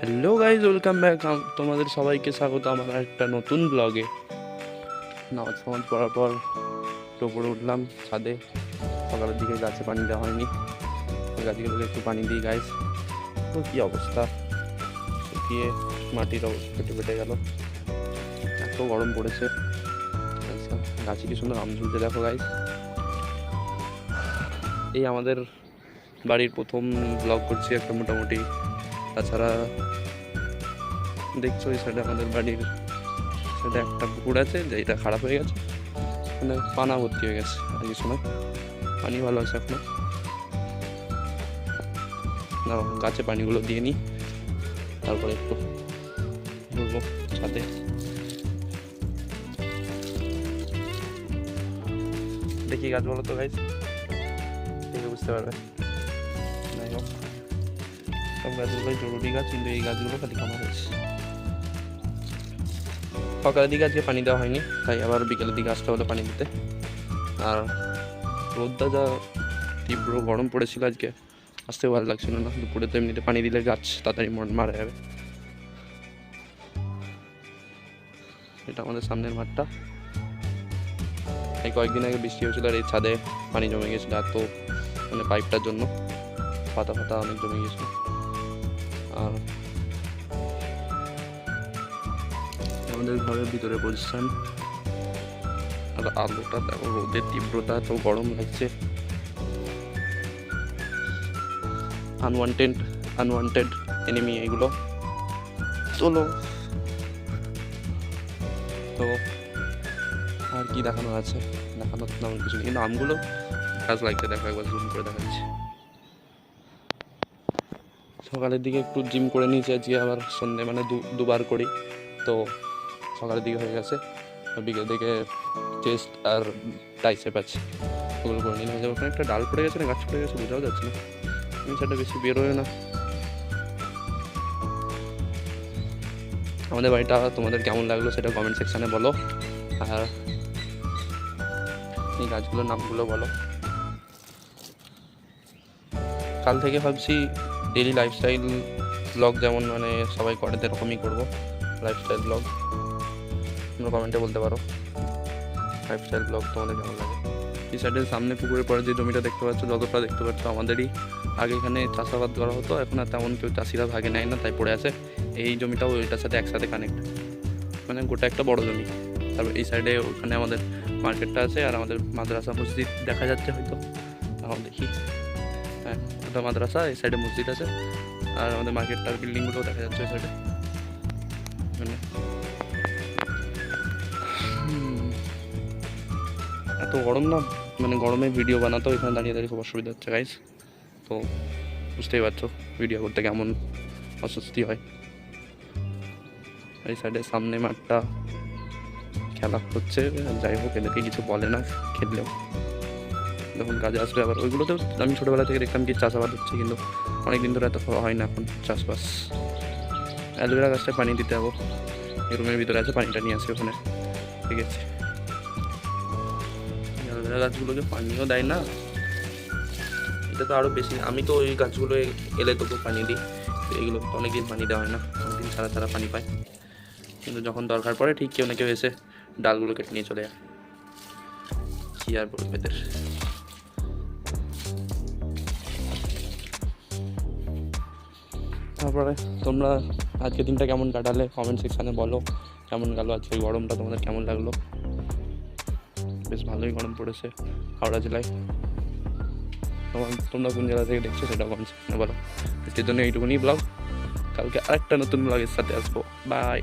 Hello guys welcome back তোমাদের সবাইকে স্বাগত আমার একটা নতুন ব্লগে নামাজ ফামাজ পড়ার পর টোপরে উঠলাম ছাদে। সকালের দিকে গাছে পানি দেওয়া হয়নি। ওই গাছগুলোকে একটু পানি দিই গাইজ তো কী অবস্থা? শুকিয়ে মাটির অবস্থা ফেটে ফেটে গেল। এত গরম পড়েছে। আচ্ছা, গাছে কি সুন্দর আম ঝুলতে দেখো গাইজ এই আমাদের বাড়ির প্রথম ব্লগ করছি একটা মোটামুটি দেখছ এই সাইডে আমাদের বাড়ির সাইডে একটা পুকুর আছে যেটা খারাপ হয়ে গেছে। মানে পানা ভর্তি হয়ে গেছে আর কিছু না পানি ভালো আছে এখনও। দাঁড়াও, গাছে পানিগুলো দিয়ে নিই তারপরে একটু ঘুরবো সাথে দেখি গাছ বলো তো গাইজ দেখে বুঝতে পারবে। যাই হোক। সব গাছগুলোই জরুরি গাছ কিন্তু এই গাছগুলো খালি কামা হয়েছে সকালের দিকে আজকে পানি দেওয়া হয়নি, তাই আবার বিকেলের দিকে আসতে হলো পানি দিতে। আর রোদটা যা তীব্র গরম পড়েছিল আজকে আসতেও ভালো লাগছিল না। দুপুরে তো এমনিতে পানি দিলে গাছ তাড়াতাড়ি মারা যাবে। এটা আমাদের সামনের মাঠটা এই কয়েকদিন আগে বৃষ্টি হয়েছিল আর এই ছাদে পানি জমে গেছিল এত মানে পাইপটার জন্য পাতা ফাতা অনেক জমে গেছিল। আর আমাদের ঘরের ভিতরে পজিশন। আর আলোটা দেখো, রোদের তীব্রতা তো গরম লাগছে। আনওয়ান্টেড আনওয়ান্টেড এনিমি এগুলো। চলো। তো আর কি দেখানো আছে? দেখানোর তেমন কিছু নেই। কিন্তু আমগুলো, গাছ লাগতে দেখো, একবার জুম করে দেখাচ্ছি। সকালের দিকে একটু জিম করে নিয়েছি, আজকে আবার সন্ধে মানে দুবার করি। তো সকালের দিকে হয়ে গেছে। বিকেল দিকে চেস্ট আর টাইসেপ আছে। ওগুলো করে নিলে হয়ে যাবে ওখানে একটা ডাল পড়ে গেছে না, গাছ পড়ে গেছে, বোঝাও যাচ্ছে না। আমি সেটা বেশি বেরোয় না। আমাদের বাড়িটা তোমাদের কেমন লাগল সেটা কমেন্ট সেকশানে বলো। আর এই গাছগুলোর নামগুলো বলো। কাল থেকে ভাবছি ডেলি লাইফস্টাইল ব্লগ যেমন মানে সবাই করে এরকমই করব। লাইফস্টাইল ব্লগ তোমরা কমেন্টে বলতে পারো। লাইফস্টাইল ব্লগ তোমাদের কেমন লাগে? এই সাইডের সামনে পুকুরের পরে যে জমিটা দেখতে পাচ্ছ, যতটা দেখতে পাচ্ছ আমাদেরই। আগে এখানে চাষাবাদ করা হতো, এখন আর তেমন কেউ চাষিরা ভাগে নেয় না, তাই পড়ে আছে। এই জমিটাও ওইটার সাথে একসাথে কানেক্ট মানে গোটা একটা বড় জমি। তারপর এই সাইডে ওখানে আমাদের মার্কেটটা আছে, আর আমাদের মাদ্রাসা মসজিদ দেখা যাচ্ছে হয়তো। তাও দেখি। হ্যাঁ। ওটা মাদ্রাসা, এই সাইডে মসজিদ আছে। আর আমাদের মার্কেট মার্কেটটার বিল্ডিংগুলোও দেখা যাচ্ছে ওই সাইডে মানে এত গরম না? মানে গরমে ভিডিও বানাতেও এখানে দাঁড়িয়ে দাঁড়িয়ে খুব অসুবিধা হচ্ছে গাইস তো, বুঝতেই পারছ ভিডিও করতে কেমন অস্বস্তি হয়। এই সাইডে সামনে মাঠটা খেলা হচ্ছে, যাই হোক, এদেরকে কিছু বলে না, খেললেও। যখন কাজে আসবে আবার ওইগুলোতেও আমি ছোটোবেলা থেকে দেখতাম কি চাষাবাদ হচ্ছে কিন্তু অনেক দিন ধরে এত হওয়া হয় না এখন চাষবাস। অ্যালোভেরা গাছটায় পানি দিতে যাব। রুমের ভিতরে আছে, পানিটা নিয়ে আসি ওখানে। ঠিক আছে। অ্যালোভেরা গাছগুলোকে পানিও দেয় না। এটা তো আরও বেশি, আমি তো ওই গাছগুলো এলে তোকে পানি দিই। এগুলো অনেকদিন পানি দেওয়া হয় না, অনেকদিন ছাড়া ছাড়া পানি পায়। কিন্তু যখন দরকার পড়ে ঠিক কেউ না কেউ এসে ডালগুলো কেটে নিয়ে চলে যায়। কী আর বলবে তারপরে তোমরা আজকে দিনটা কেমন কাটালে কমেন্ট সেকশানে বলো। কেমন গেলো আজকে গরমটা, তোমাদের কেমন লাগল? বেশ ভালোই গরম পড়েছে হাওড়া জেলায়। তোমার, তোমরা কোন জেলা থেকে দেখছ সেটা কমেন্ট সেকশানে বলো। আজকের এইটুকুনি ব্লগ কালকে আরেকটা নতুন ব্লগের সাথে আসব। বাই